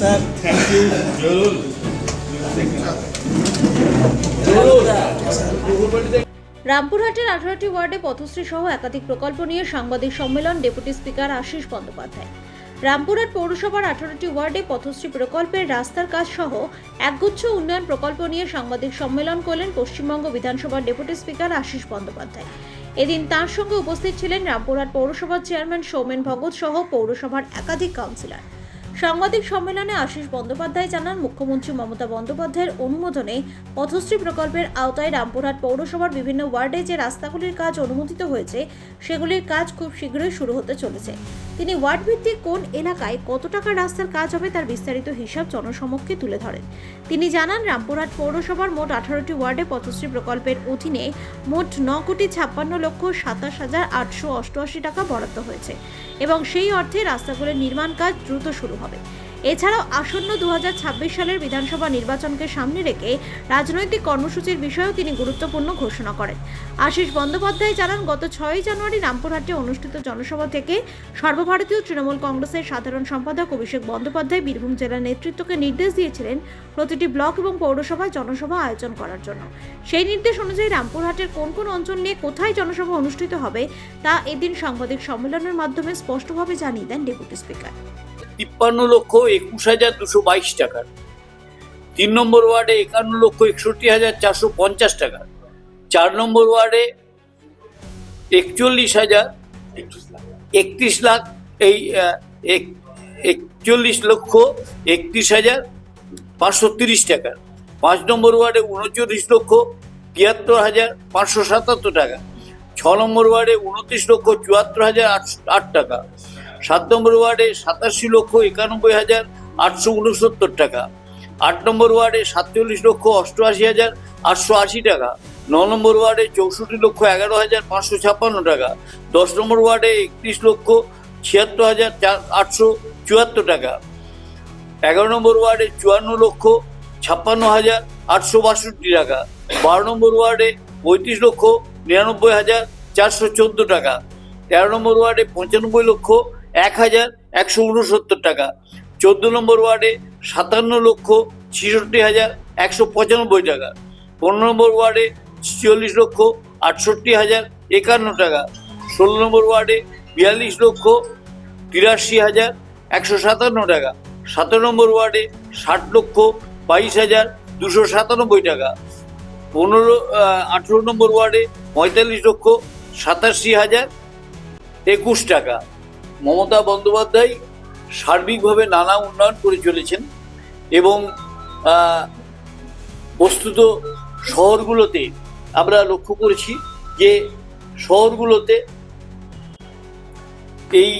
Sir thank you জরুর। রামপুরহাটের আঠারোটি ওয়ার্ডে পথশ্রী সহ একাধিক প্রকল্প নিয়ে সাংবাদিক সম্মেলন ডেপুটি স্পিকার আশিস বন্দ্যোপাধ্যায়। রামপুরহাট পৌরসভার আঠারোটি ওয়ার্ডে পথশ্রী প্রকল্পের রাস্তার কাজ সহ একগুচ্ছ উন্নয়ন প্রকল্প নিয়ে সাংবাদিক সম্মেলন করলেন পশ্চিমবঙ্গ বিধানসভার ডেপুটি স্পিকার আশিস বন্দ্যোপাধ্যায়। এদিন তার সঙ্গে উপস্থিত ছিলেন রামপুরহাট পৌরসভার চেয়ারম্যান সৌমেন ভগত সহ পৌরসভার একাধিক কাউন্সিলর। সাংবাদিক সম্মেলনে আশিস বন্দ্যোপাধ্যায় জানান, মুখ্যমন্ত্রী মমতা বন্দ্যোপাধ্যায়ের অনুমোদনে পথশ্রী প্রকল্পের আওতায় রামপুরহাট পৌরসভার বিভিন্ন ওয়ার্ডে যে রাস্তাগুলির কাজ অনুমোদিত হয়েছে, সেগুলির কাজ খুব শীঘ্রই শুরু হতে চলেছে। তিনি ওয়ার্ড ভিত্তিক কোন এলাকায় কত টাকা রাস্তার কাজ হবে তার বিস্তারিত হিসাব জনসমক্ষে তুলে ধরেন। তিনি জানান, রামপুরহাট পৌরসভার মোট আঠারোটি ওয়ার্ডে পথশ্রী প্রকল্পের অধীনে মোট ন কোটি ছাপ্পান্ন লক্ষ সাতাশ হাজার আটশো অষ্টআশি টাকা বরাদ্দ হয়েছে এবং সেই অর্থে রাস্তাগুলির নির্মাণ কাজ দ্রুত শুরু হবে। এছাড়াও আসন্ন দু হাজার ছাব্বিশ সালের বিধানসভা নির্বাচনকে সামনে রেখে রাজনৈতিক কর্মসূচির বিষয়েও তিনি গুরুত্বপূর্ণ ঘোষণা করেন। আশিস বন্দ্যোপাধ্যায় জানান, গত ছয়ই জানুয়ারি রামপুরহাটে অনুষ্ঠিত জনসভা থেকে সর্বভারতীয় তৃণমূল কংগ্রেসের সাধারণ সম্পাদক অভিষেক বন্দ্যোপাধ্যায় বীরভূম জেলার নেতৃত্বকে নির্দেশ দিয়েছিলেন প্রতিটি ব্লক এবং পৌরসভায় জনসভা আয়োজন করার জন্য। সেই নির্দেশ অনুযায়ী রামপুরহাটের কোন কোন অঞ্চল নিয়ে কোথায় জনসভা অনুষ্ঠিত হবে তা এদিন সাংবাদিক সম্মেলনের মাধ্যমে স্পষ্টভাবে জানিয়ে দেন ডেপুটি স্পিকার। তিপ্পান্ন লক্ষ একুশ হাজার দুশো বাইশ টাকার তিন নম্বর ওয়ার্ডে একান্ন লক্ষ একষট্টি হাজার চারশো পঞ্চাশ টাকা। চার নম্বর ওয়ার্ডে একচল্লিশ হাজার একত্রিশ লাখ, এই এক- একচল্লিশ লক্ষ একত্রিশ হাজার পাঁচশো তিরিশ টাকা। পাঁচ নম্বর ওয়ার্ডে উনচল্লিশ লক্ষ তিয়াত্তর হাজার পাঁচশো সাতাত্তর টাকা। ছ নম্বর ওয়ার্ডে উনত্রিশ লক্ষ চুয়াত্তর হাজার আট টাকা। সাত নম্বর ওয়ার্ডে সাতাশি লক্ষ একানব্বই হাজার আটশো উনসত্তর টাকা। আট নম্বর ওয়ার্ডে সাতচল্লিশ লক্ষ অষ্টআশি হাজার আটশো আশি টাকা। ন নম্বর ওয়ার্ডে চৌষট্টি লক্ষ এগারো হাজার পাঁচশো ছাপ্পান্ন টাকা। দশ নম্বর ওয়ার্ডে একত্রিশ লক্ষ ছিয়াত্তর হাজার চার আটশো চুয়াত্তর টাকা। এগারো নম্বর ওয়ার্ডে চুয়ান্ন লক্ষ ছাপ্পান্ন হাজার আটশো বাষট্টি টাকা। বারো নম্বর ওয়ার্ডে পঁয়ত্রিশ লক্ষ নিরানব্বই হাজার চারশো চোদ্দ টাকা। তেরো নম্বর ওয়ার্ডে পঁচানব্বই লক্ষ এক হাজার একশো উনসত্তর টাকা। চোদ্দ নম্বর ওয়ার্ডে সাতান্ন লক্ষ ছিষট্টি হাজার একশো পঁচানব্বই টাকা। পনেরো নম্বর ওয়ার্ডে ছিচল্লিশ লক্ষ আটষট্টি হাজার একান্ন টাকা। ষোলো নম্বর ওয়ার্ডে বিয়াল্লিশ লক্ষ তিরাশি হাজার একশো সাতান্ন টাকা। সতেরো নম্বর ওয়ার্ডে ষাট লক্ষ বাইশ হাজার দুশো সাতানব্বই টাকা। পনেরো আঠেরো নম্বর ওয়ার্ডে পঁয়তাল্লিশ লক্ষ সাতাশি হাজার একুশ টাকা। মমতা বন্দ্যোপাধ্যায় সার্বিকভাবে নানা উন্নয়ন করে চলেছেন এবং বস্তুত শহরগুলোতে আমরা লক্ষ্য করেছি যে শহরগুলোতে এই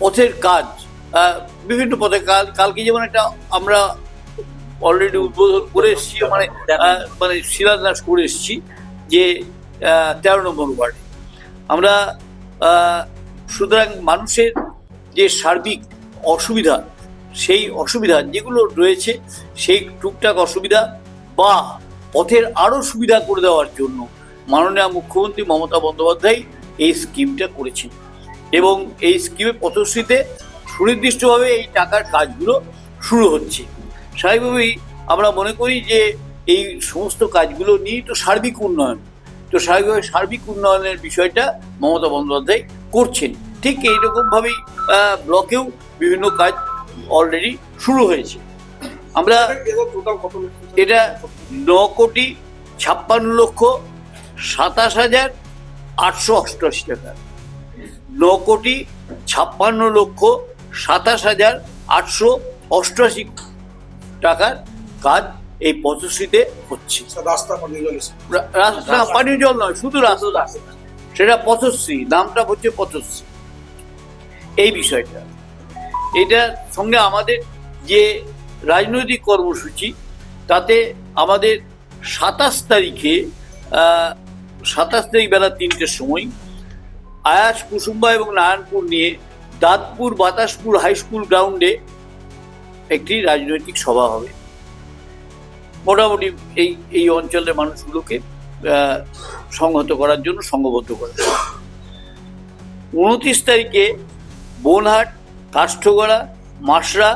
পথের কাজ বিভিন্ন পথে কাল কালকে যেমন একটা আমরা অলরেডি উদ্বোধন করে এসেছি মানে মানে শিলান্যাস করে এসেছি যে তেরো নম্বর ওয়ার্ডে। আমরা সুতরাং মানুষের যে সার্বিক অসুবিধা, সেই অসুবিধা যেগুলো রয়েছে, সেই টুকটাক অসুবিধা বা পথের আরও সুবিধা করে দেওয়ার জন্য মাননীয় মুখ্যমন্ত্রী মমতা বন্দ্যোপাধ্যায় এই স্কিমটা করেছেন। এবং এই স্কিমে পথশ্রীতে সুনির্দিষ্টভাবে এই টাকার কাজগুলো শুরু হচ্ছে। স্বাভাবিকভাবেই আমরা মনে করি যে এই সমস্ত কাজগুলো নিয়েই তো সার্বিক উন্নয়ন। তো স্বাভাবিকভাবে সার্বিক উন্নয়নের বিষয়টা মমতা বন্দ্যোপাধ্যায় করছেন। ঠিক এইরকমভাবেই ব্লকেও বিভিন্ন কাজ অলরেডি শুরু হয়েছে। আমরা এটা ন কোটি ছাপ্পান্ন লক্ষ সাতাশ হাজার আটশো অষ্টআশি টাকা। ন কোটি ছাপ্পান্ন লক্ষ সাতাশ হাজার আটশো অষ্টআশি টাকার কাজ এই পথশ্রীতে হচ্ছে। রাস্তা পানীয় জল নয় শুধু রাস্তা। সেটা পথশ্রী নামটা হচ্ছে পথশ্রী এই বিষয়টা। এটা সঙ্গে আমাদের যে রাজনৈতিক কর্মসূচি, তাতে আমাদের সাতাশ তারিখে সাতাশ তারিখ বেলা তিনটের সময় আয়াস কুসুম্বা এবং নারায়ণপুর নিয়ে দাঁতপুর বাতাসপুর হাই স্কুল গ্রাউন্ডে একটি রাজনৈতিক সভা হবে। মোটামুটি এই এই অঞ্চলের মানুষগুলোকে সংহত করার জন্য সংঘবদ্ধ করা উনত্রিশ তারিখে বোনহাট, কাষ্ঠগড়া, মাসরা,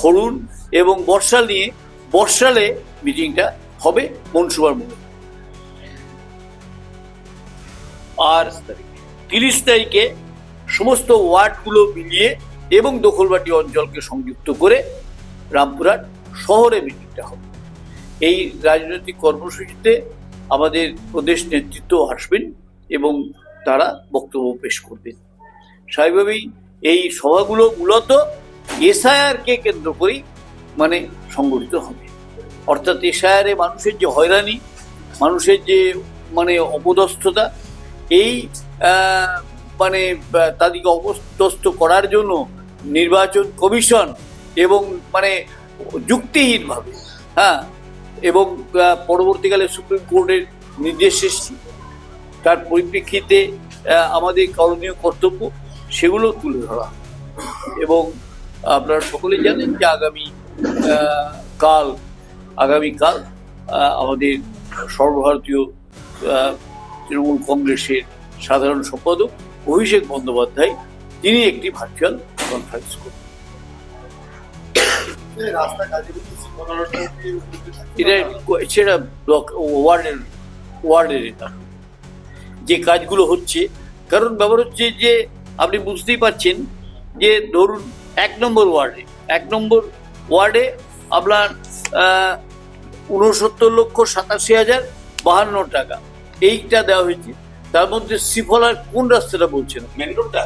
খরুন এবং বর্ষাল নিয়ে বর্ষালে মিটিংটা হবে মনসুবার মোড়ে আর তিরিশ তারিখে সমস্ত ওয়ার্ডগুলো মিলিয়ে এবং দখলবাটি অঞ্চলকে সংযুক্ত করে রামপুরহাট শহরে মিটিংটা হবে। এই রাজনৈতিক কর্মসূচিতে আমাদের প্রদেশ নেতৃত্ব আসবেন এবং তারা বক্তব্য পেশ করবেন। স্বাভাবিকভাবেই এই সভাগুলো মূলত এসআইআরকে কেন্দ্র করেই মানে সংগঠিত হবে। অর্থাৎ এসআইআরে মানুষের যে হয়রানি, মানুষের যে মানে অপদস্থতা, এই মানে তাদেরকে অপদস্থ করার জন্য নির্বাচন কমিশন এবং মানে যুক্তিহীনভাবে হ্যাঁ এবং পরবর্তীকালে সুপ্রিম কোর্টের নির্দেশ এসছে। তার পরিপ্রেক্ষিতে আমাদের করণীয় কর্তব্য সেগুলো তুলে ধরা। এবং আপনারা সকলে জানেন যে আগামী কাল, আগামীকাল আমাদের সর্বভারতীয় তৃণমূল কংগ্রেসের সাধারণ সম্পাদক অভিষেক বন্দ্যোপাধ্যায়, তিনি একটি ভার্চুয়াল কনফারেন্স করবেন। এটা সেটা ব্লক ওয়ার্ডের ওয়ার্ডের এটা। যে কাজগুলো হচ্ছে কারণ ব্যাপার হচ্ছে যে আপনি বুঝতেই পারছেন যে ধরুন এক নম্বর ওয়ার্ডে এক নম্বর ওয়ার্ডে আপনার উনসত্তর লক্ষ সাতাশি হাজার বাহান্ন টাকা। এইটা দেওয়া হয়েছে। তার মধ্যে শ্রীফলার কোন রাস্তাটা বলছেন মেন রোডটা?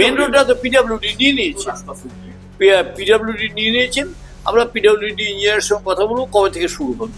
মেন রোডটা তো পিডাব্লিউডি নিয়ে নিয়েছে। পিডাব্লিউডি নিয়ে নিয়েছেন। আমরা পিডাব্লিউডি ইঞ্জিনিয়ারের সঙ্গে কথা বলব কবে থেকে শুরু হবে?